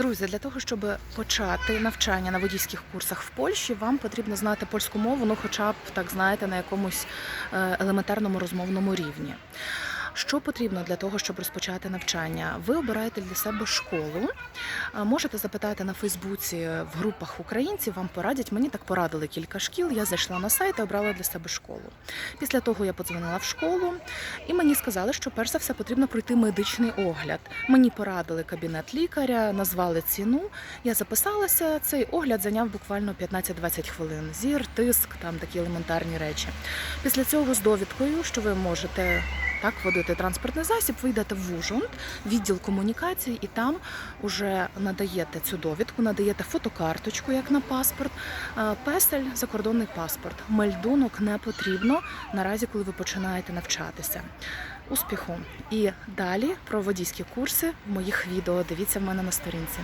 Друзі, для того, щоб почати навчання на водійських курсах в Польщі, вам потрібно знати польську мову, ну хоча б так знаєте, на якомусь е, елементарному розмовному рівні. Що потрібно для того, щоб розпочати навчання? Ви обираєте для себе школу. Можете запитати на Фейсбуці в групах українців, вам порадять. Мені так порадили кілька шкіл. Я зайшла на сайт і обрала для себе школу. Після того я подзвонила в школу, і мені сказали, що перш за все потрібно пройти медичний огляд. Мені порадили кабінет лікаря, назвали ціну. Я записалася. Цей огляд зайняв буквально 15-20 хвилин. Зір, тиск, там такі елементарні речі. Після цього з довідкою, що ви можете так водити транспортний засіб, ви йдете в Ужгород, відділ комунікацій, і там уже надаєте цю довідку, надаєте фотокарточку, як на паспорт, е, песель, закордонний паспорт. Мельдунок не потрібно наразі, коли ви починаєте навчатися. Успіху! І далі про водійські курси в моїх відео дивіться в мене на сторінці.